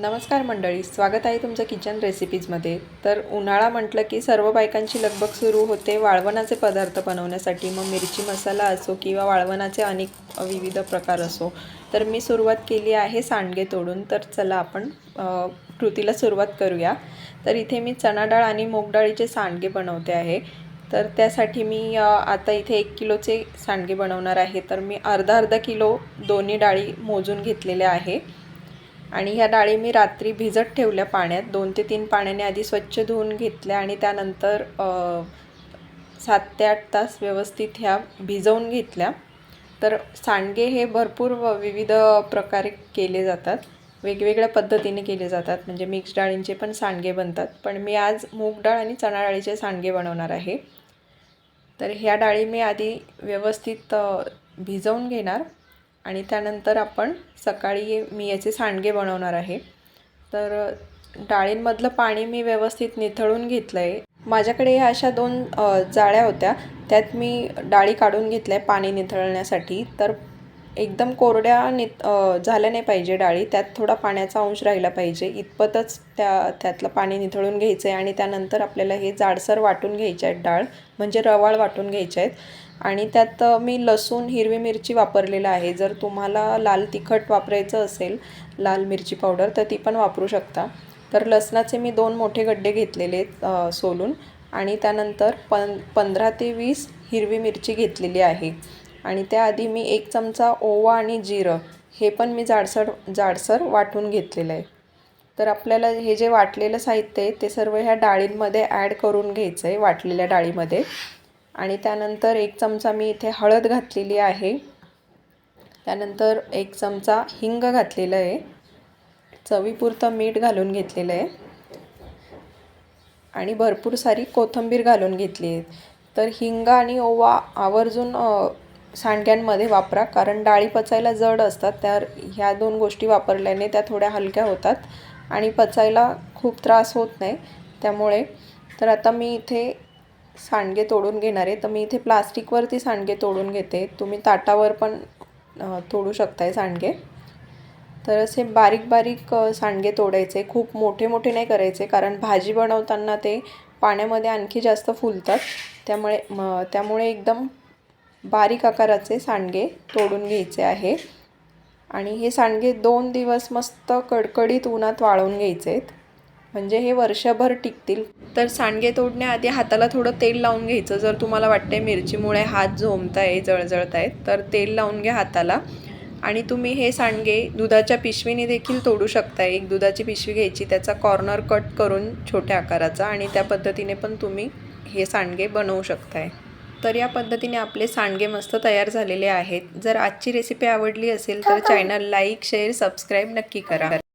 नमस्कार मंडळी स्वागत आहे तुमचं किचन रेसिपीजमध्ये तर उन्हाळा म्हटलं की सर्व बायकांची लगबग सुरू होते. वाळवणाचे पदार्थ बनवण्यासाठी मग मिरची मसाला असो किंवा वाळवणाचे अनेक विविध प्रकार असो. तर मी सुरुवात केली आहे सांडगे तोडून. तर चला आपण कृतीला सुरुवात करूया. तर इथे मी चणा डाळ आणि मूग डाळीचे सांडगे बनवते आहे. तर त्यासाठी मी आता इथे एक किलोचे सांडगे बनवणार आहे. तर मी अर्धा अर्धा किलो दोन्ही डाळी मोजून घेतलेल्या आहे. आणि ह्या डाळी मी रात्री भिजत ठेवल्या पाण्यात. दोन ते तीन पाण्याने आधी स्वच्छ धुवून घेतल्या आणि त्यानंतर सात ते आठ तास व्यवस्थित ह्या भिजवून घेतल्या. तर सांडगे हे भरपूर व विविध प्रकारे केले जातात. वेगवेगळ्या पद्धतीने केले जातात. म्हणजे मिक्स डाळींचे पण सांडगे बनतात. पण मी आज मूग डाळ आणि चणा डाळीचे सांडगे बनवणार आहे. तर ह्या डाळी मी आधी व्यवस्थित भिजवून घेणार. आणि त्यानंतर आपण सकाळी मी याचे सांडगे बनवणार आहे. तर डाळींमधलं पाणी मी व्यवस्थित निथळून घेतलं आहे माझ्याकडे ह्या अशा दोन जाळ्या होत्या. त्यात मी डाळी काढून घेतल्या पाणी निथळण्यासाठी. तर एकदम कोरड्या नि झाल्या नाही पाहिजे डाळी. त्यात थोडा पाण्याचा अंश राहिला पाहिजे. इतपतच त्या त्यातलं पाणी निथळून घ्यायचं आहे आणि त्यानंतर आपल्याला हे जाडसर वाटून घ्यायचे आहेत डाळ म्हणजे रवाळ वाटून घ्यायचे आहेत. आणि त्यात मी लसूण हिरवी मिरची वापरलेलं आहे. जर तुम्हाला लाल तिखट वापरायचं असेल लाल मिरची पावडर तर ती पण वापरू शकता. तर लसणाचे मी दोन मोठे गड्डे घेतलेले आहेत सोलून. आणि त्यानंतर पं पंधरा ते वीस हिरवी मिरची घेतलेली आहे. आणि त्याआधी मी एक चमचा ओवा आणि जिरं हे पण मी जाडसर जाडसर वाटून घेतलेलं आहे. तर आपल्याला हे जे वाटलेलं साहित्य आहे ते सर्व ह्या डाळींमध्ये ॲड करून घ्यायचं आहे वाटलेल्या डाळीमध्ये. आणि त्यानंतर एक चमचा मी इथे हळद घातलेली आहे. त्यानंतर एक चमचा हिंग घातलेलं आहे. चवीपुरतं मीठ घालून घेतलेलं आहे. आणि भरपूर सारी कोथिंबीर घालून घेतली आहे. तर हिंग आणि ओवा आवर्जून सांडग्यांमध्ये वापरा कारण डाळी पचायला जड असतात. त्या ह्या दोन गोष्टी वापरल्याने त्या थोड्या हलक्या होतात आणि पचायला खूप त्रास होत नाही. त्यामुळे तर आता मी इथे सांडगे तोडून घेणार आहे. तर मी इथे प्लास्टिकवरती सांडगे तोडून घेते. तुम्ही ताटावर पण तोडू शकताय सांडगे. तर असे बारीक बारीक सांडगे तोडायचे. खूप मोठे मोठे नाही करायचे कारण भाजी बनवताना ते पाण्यामध्ये आणखी जास्त फुलतात. त्यामुळे म त्यामुळे एकदम बारीक आकाराचे सांडगे तोडून घ्यायचे आहे. आणि हे सांडगे दोन दिवस मस्त कडकडीत उन्हात वाळवून घ्यायचे आहेत म्हणजे हे वर्षभर टिकतील. तर सांडगे तोडण्याआधी हाताला थोडं तेल लावून घ्यायचं. जर तुम्हाला वाटते मिरचीमुळे हात झोमत आहे जळजळत आहेत तर तेल लावून घ्या हाताला. आणि तुम्ही हे सांडगे दुधाच्या पिशवीने देखील तोडू शकता एक दुधाची पिशवी घ्यायची त्याचा कॉर्नर कट करून छोट्या आकाराचा. आणि त्या पद्धतीने पण तुम्ही हे सांडगे बनवू शकताय. तर या पद्धतीने आपले सांडगे मस्त तयार झालेले आहेत. जर आजची रेसिपी आवडली असेल तर चॅनल लाईक शेअर सबस्क्राईब नक्की करा.